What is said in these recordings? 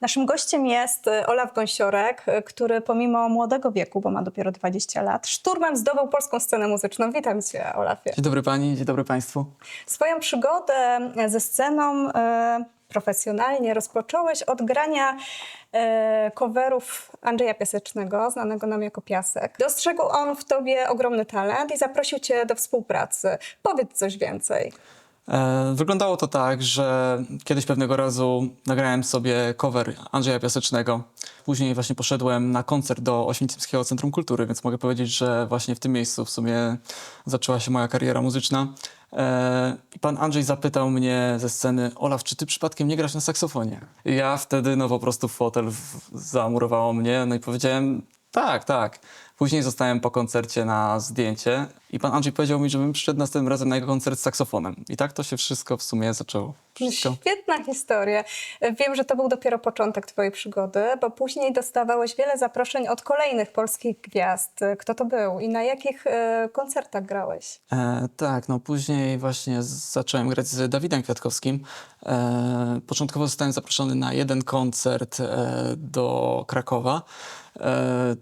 Naszym gościem jest y, Olaf Gąsiorek, y, który pomimo młodego wieku, bo ma dopiero 20 lat, szturmem zdobył polską scenę muzyczną. Witam cię, Olafie. Dzień dobry pani, dzień dobry państwu. Swoją przygodę ze sceną e, profesjonalnie rozpocząłeś od grania e, coverów Andrzeja Piasecznego, znanego nam jako Piasek. Dostrzegł on w tobie ogromny talent i zaprosił cię do współpracy. Powiedz coś więcej. E, wyglądało to tak, że kiedyś pewnego razu nagrałem sobie cover Andrzeja Piasecznego. Później właśnie poszedłem na koncert do Oświęcimskiego Centrum Kultury, więc mogę powiedzieć, że właśnie w tym miejscu w sumie zaczęła się moja kariera muzyczna. E, I pan Andrzej zapytał mnie ze sceny, Olaf, czy ty przypadkiem nie grasz na saksofonie? I ja wtedy no po prostu fotel zamurowało mnie, no i powiedziałem, tak, tak. Później zostałem po koncercie na zdjęcie i pan Andrzej powiedział mi, żebym przyszedł następnym razem na jego koncert z saksofonem. I tak to się wszystko w sumie zaczęło. Wszystko. Świetna historia. Wiem, że to był dopiero początek twojej przygody, bo później dostawałeś wiele zaproszeń od kolejnych polskich gwiazd. Kto to był i na jakich e, koncertach grałeś? E, tak, no później właśnie zacząłem grać z Dawidem Kwiatkowskim. E, początkowo zostałem zaproszony na jeden koncert e, do Krakowa. E,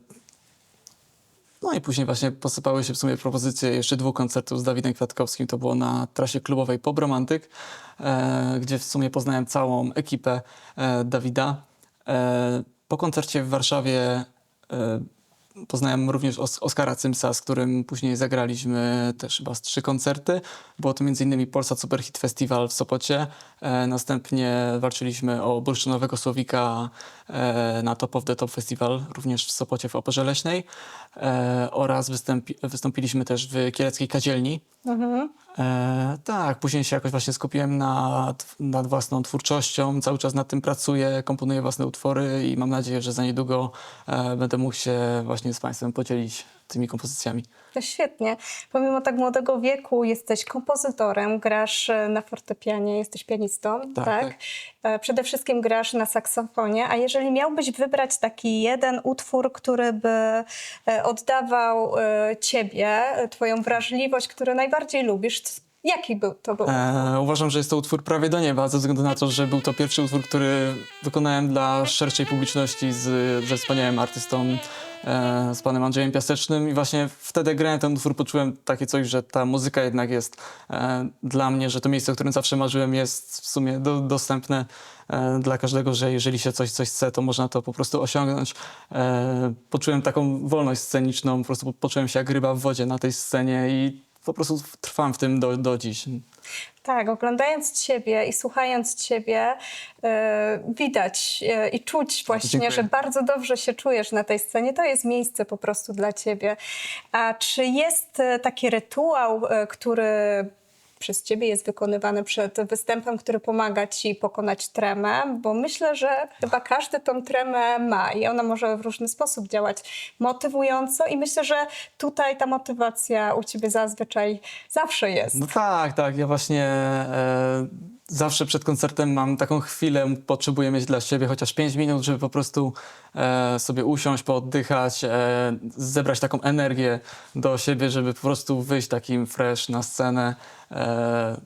no i później właśnie posypały się w sumie propozycje jeszcze dwóch koncertów z Dawidem Kwiatkowskim. To było na trasie klubowej Pop Romantyk, e, gdzie w sumie poznałem całą ekipę e, Dawida. Po koncercie w Warszawie poznałem również Os- Oskara Cymsa, z którym później zagraliśmy też chyba z trzy koncerty. Było to m.in. Polsat Superhit Festival w Sopocie. E, następnie walczyliśmy o bursztynowego słowika e, na Top of the Top Festival, również w Sopocie w Operze Leśnej. E, oraz występi- wystąpiliśmy też w Kieleckiej Kadzielni. E, tak, później się jakoś właśnie skupiłem nad, nad własną twórczością, cały czas nad tym pracuję, komponuję własne utwory i mam nadzieję, że za niedługo e, będę mógł się właśnie z Państwem podzielić tymi kompozycjami. To świetnie. Pomimo tak młodego wieku jesteś kompozytorem, grasz e, na fortepianie, jesteś pianistą, tak? Tak, tak. E, Przede wszystkim grasz na saksofonie, a jeżeli miałbyś wybrać taki jeden utwór, który by e, oddawał ciebie, twoją wrażliwość, który najbardziej lubisz, jaki był to był? E, uważam, że jest to utwór prawie do nieba, ze względu na to, że był to pierwszy utwór, który wykonałem dla szerszej publiczności z, ze wspaniałym artystą, e, z panem Andrzejem Piasecznym i właśnie wtedy grałem ten utwór, poczułem takie coś, że ta muzyka jednak jest e, dla mnie, że to miejsce, o którym zawsze marzyłem jest w sumie do, dostępne e, dla każdego, że jeżeli się coś, coś chce, to można to po prostu osiągnąć. Poczułem taką wolność sceniczną, po prostu poczułem się jak ryba w wodzie na tej scenie i po prostu trwam w tym do, do dziś. Tak, oglądając Ciebie i słuchając Ciebie, e, widać e, i czuć właśnie, Dziękuję. że bardzo dobrze się czujesz na tej scenie. To jest miejsce po prostu dla Ciebie. A czy jest e, taki rytuał, który przez Ciebie jest wykonywany przed występem, który pomaga Ci pokonać tremę? Bo myślę, że chyba każdy tą tremę ma i ona może w różny sposób działać motywująco i myślę, że tutaj ta motywacja u Ciebie zazwyczaj zawsze jest. No tak, tak. Ja właśnie e, zawsze przed koncertem mam taką chwilę, potrzebuję mieć dla siebie chociaż 5 minut, żeby po prostu e, sobie usiąść, pooddychać, e, zebrać taką energię do siebie, żeby po prostu wyjść takim fresh na scenę, e,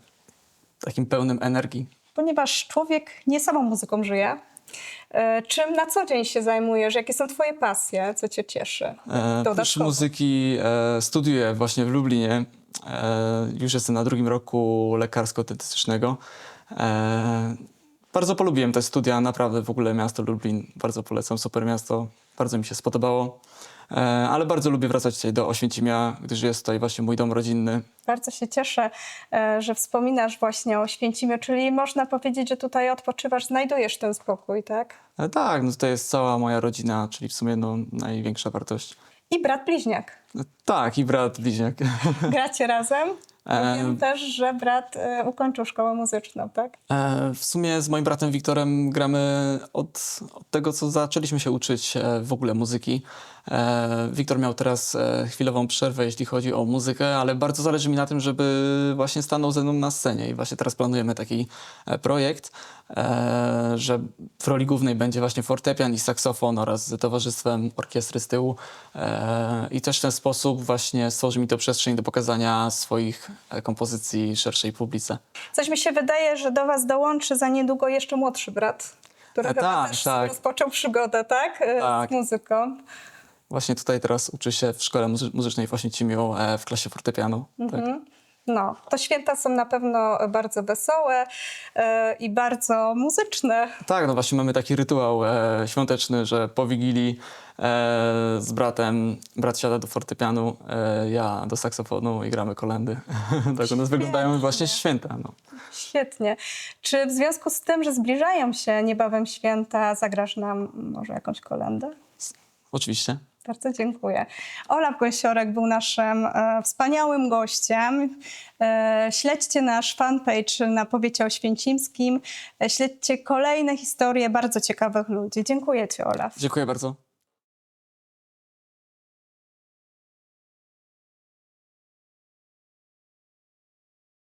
takim pełnym energii. ponieważ człowiek nie samą muzyką żyje. E, Czym na co dzień się zajmujesz? Jakie są twoje pasje? Co cię cieszy? E, Oprócz Dodatkowo. muzyki e, studiuję właśnie w Lublinie. E, już jestem na drugim roku lekarsko-dentystycznego. E, bardzo polubiłem te studia, naprawdę w ogóle miasto Lublin. Bardzo polecam, super miasto. Bardzo mi się spodobało. E, ale bardzo lubię wracać tutaj do Oświęcimia, gdyż jest tutaj właśnie mój dom rodzinny. Bardzo się cieszę, e, że wspominasz właśnie o Święcimiu, czyli można powiedzieć, że tutaj odpoczywasz, znajdujesz ten spokój, tak? E, tak, no tutaj jest cała moja rodzina, czyli w sumie no, największa wartość. I brat bliźniak. Tak, i brat bliźniak. Gracie razem. Wiem też, że brat ukończył szkołę muzyczną, tak? W sumie z moim bratem Wiktorem gramy od, od tego, co zaczęliśmy się uczyć w ogóle muzyki. E, Wiktor miał teraz e, chwilową przerwę, jeśli chodzi o muzykę, ale bardzo zależy mi na tym, żeby właśnie stanął ze mną na scenie. I właśnie teraz planujemy taki e, projekt, że w roli głównej będzie właśnie fortepian i saksofon oraz z towarzystwem orkiestry z tyłu. I też w ten sposób właśnie stworzy mi to przestrzeń do pokazania swoich kompozycji szerszej publice. Coś mi się wydaje, że do was dołączy za niedługo jeszcze młodszy brat. który tak, też tak. rozpoczął przygodę, tak? Tak. Z muzyką. Właśnie tutaj teraz uczy się w szkole muzy- muzycznej w Oświęcimiu e, w klasie fortepianu. Tak. No, to święta są na pewno bardzo wesołe e, i bardzo muzyczne. Tak, no właśnie mamy taki rytuał e, świąteczny, że po Wigilii e, z bratem, brat siada do fortepianu, e, ja do saksofonu i gramy kolendy. tak u nas wyglądają właśnie święta. No. Świetnie. Czy w związku z tym, że zbliżają się niebawem święta, zagrasz nam może jakąś kolendę? Oczywiście. Bardzo dziękuję. Olaf Głesiorek był naszym e, wspaniałym gościem. E, śledźcie nasz fanpage na Powiecie Oświęcimskim. E, śledźcie kolejne historie bardzo ciekawych ludzi. Dziękuję Ci, Olaf. Dziękuję bardzo.